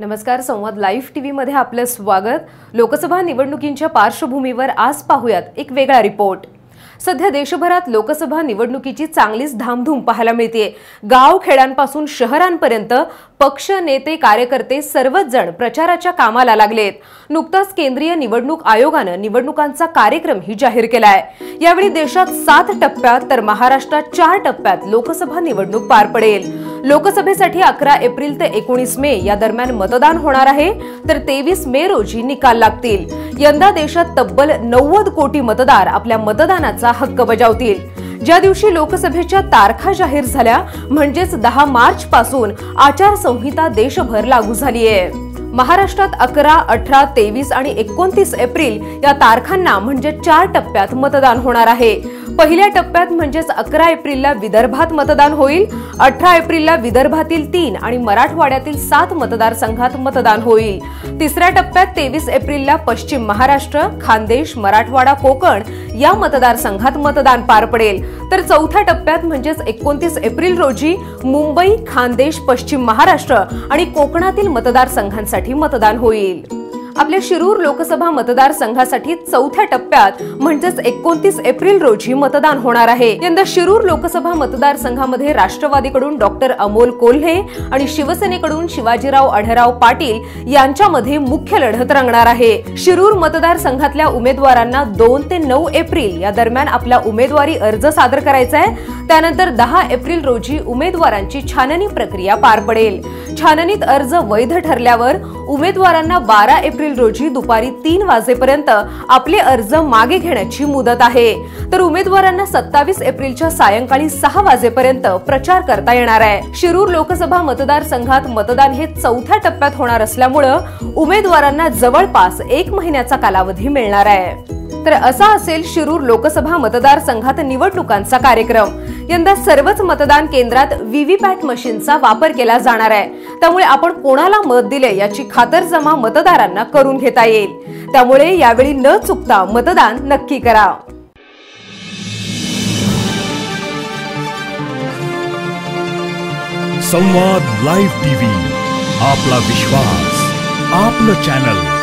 नमस्कार संवाद लाईव्ह टीव्हीमध्ये आपलं स्वागत. लोकसभा निवडणुकींच्या पार्श्वभूमीवर आज पाहूयात एक वेगळा रिपोर्ट. सध्या देशभरात लोकसभा निवडणुकीची चांगलीच धामधूम पाहायला मिळते गाव खेड्यांपासून शहरांपर्यंत पक्ष नेते कार्यकर्ते सर्वच जण प्रचाराच्या कामाला लागलेत. नुकताच केंद्रीय निवडणूक आयोगानं निवडणुकांचा कार्यक्रमही जाहीर केलाय. यावेळी देशात सात टप्प्यात तर महाराष्ट्रात चार टप्प्यात लोकसभा निवडणूक पार पडेल. लोकसभेसाठी अकरा एप्रिल ते एकोणीस मे या दरम्यान मतदान होणार आहे. तर तेवीस मे रोजी निकाल लागतील. यंदा देशात तब्बल नव्वद कोटी मतदार आपल्या मतदानाचा हक्क बजावतील. ज्या दिवशी लोकसभेच्या तारखा जाहीर झाल्या म्हणजेच दहा मार्च पासून आचारसंहिता देशभर लागू झाली आहे महाराष्ट्रात अकरा अठरा तेवीस आणि एकोणतीस एप्रिल या तारखांना म्हणजे चार टप्प्यात मतदान होणार आहे. पहिल्या टप्प्यात म्हणजेच अकरा एप्रिलला विदर्भात मतदान होईल अठरा एप्रिलला विदर्भातील तीन आणि मराठवाड्यातील सात मतदारसंघात मतदान होईल. तिसऱ्या टप्प्यात तेवीस एप्रिलला पश्चिम महाराष्ट्र खानदेश मराठवाडा कोकण या मतदारसंघात मतदान पार पडेल. तर चौथ्या टप्प्यात म्हणजेच एकोणतीस एप्रिल रोजी मुंबई खानदेश पश्चिम महाराष्ट्र आणि कोकणातील मतदारसंघांसाठी मतदान होईल. आपल्या शिरूर लोकसभा मतदारसंघासाठी चौथ्या टप्प्यात म्हणजेच एकोणतीस एप्रिल रोजी मतदान होणार आहे. यंदा शिरूर लोकसभा मतदारसंघामध्ये राष्ट्रवादीकडून डॉक्टर अमोल कोल्हे आणि शिवसेनेकडून शिवाजीराव अढराव पाटील यांच्यामध्ये मुख्य लढत रंगणार आहे. शिरूर मतदारसंघातल्या उमेदवारांना दोन ते नऊ एप्रिल या दरम्यान आपला उमेदवारी अर्ज सादर करायचा आहे. त्यानंतर दहा एप्रिल रोजी उमेदवारांची छाननी प्रक्रिया पार पडेल. छाननीत अर्ज वैध ठरल्यावर उमेदवारांना बारा एप्रिल रोजी दुपारी तीन वाजेपर्यंत आपले अर्ज मागे घेण्याची मुदत आहे. तर उमेदवारांना सत्तावीस एप्रिलच्या सायंकाळी सहा वाजेपर्यंत प्रचार करता येणार आहे. शिरूर लोकसभा मतदारसंघात मतदान हे चौथ्या टप्प्यात होणार असल्यामुळं उमेदवारांना जवळपास एक महिन्याचा कालावधी मिळणार आहे. तर असा असेल शिरूर लोकसभा मतदारसंघात निवडणुकांचा कार्यक्रम. यंदा सर्वच मतदान केंद्रात व्हीव्हीपॅट मशीनचा वापर केला जाणार आहे. त्यामुळे आपण कोणाला मत दिले याची खातरजमा मतदारांना करून घेता येईल. त्यामुळे यावेळी न चुकता मतदान नक्की करा. संवाद लाईव्ह टीव्ही आपला विश्वास आपलं चॅनल.